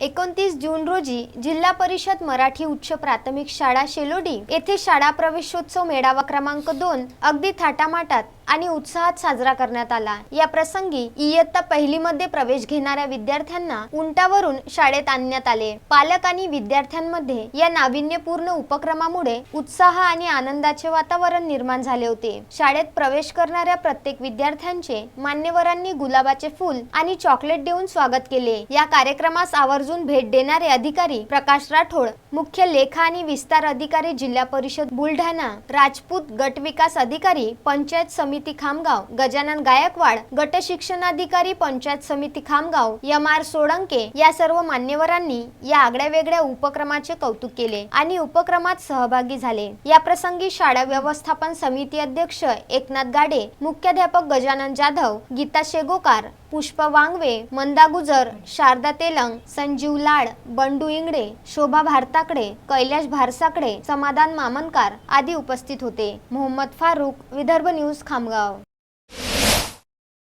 एकोणतीस जून रोजी जिल्हा परिषद मराठी उच्च प्राथमिक शाळा शेलोडी येथे शाळा प्रवेशोत्सव मेळावा क्रमांक दोन अगदी थाटामाटात आणि उत्साहात साजरा करण्यात आला. या प्रसंगी इयत्ता पहिली मध्ये प्रवेश घेणाऱ्या विद्यार्थ्यांना उंटावरून शाळेत आणण्यात आले. पालक आणि विद्यार्थ्यांमध्ये या नाविन्यपूर्ण उपक्रमामुळे उत्साह आणि आनंदाचे वातावरण निर्माण झाले होते. शाळेत प्रवेश करणाऱ्या प्रत्येक विद्यार्थ्यांचे मान्यवरांनी गुलाबाचे फूल आणि चॉकलेट देऊन स्वागत केले. या कार्यक्रमास आवर्जून भेट देणारे अधिकारी प्रकाश राठोड मुख्य लेखा आणि विस्तार अधिकारी जिल्हा परिषद बुलढाणा राजपूत गट विकास अधिकारी पंचायत समिती समिती खामगाव गजानन गायकवाड गट शिक्षणाधिकारी पंचायत समिती खामगाव एम आर सोळंके या सर्व मान्यवरांनी या आगळ्या वेगळ्या उपक्रमाचे कौतुक केले आणि उपक्रमात सहभागी झाले. या प्रसंगी शाळा व्यवस्थापन समिती अध्यक्ष एकनाथ गाडे मुख्याध्यापक गजानन जाधव गीता शेगोकार पुष्पा वांगवे मंदा गुजर शारदा तेलंग संजीव लाड बंडू इंगडे शोभा भारताकडे कैलाश भारसाकडे समाधान मामनकार आदी उपस्थित होते. मोहम्मद फारुक विदर्भ न्यूज खामगाव.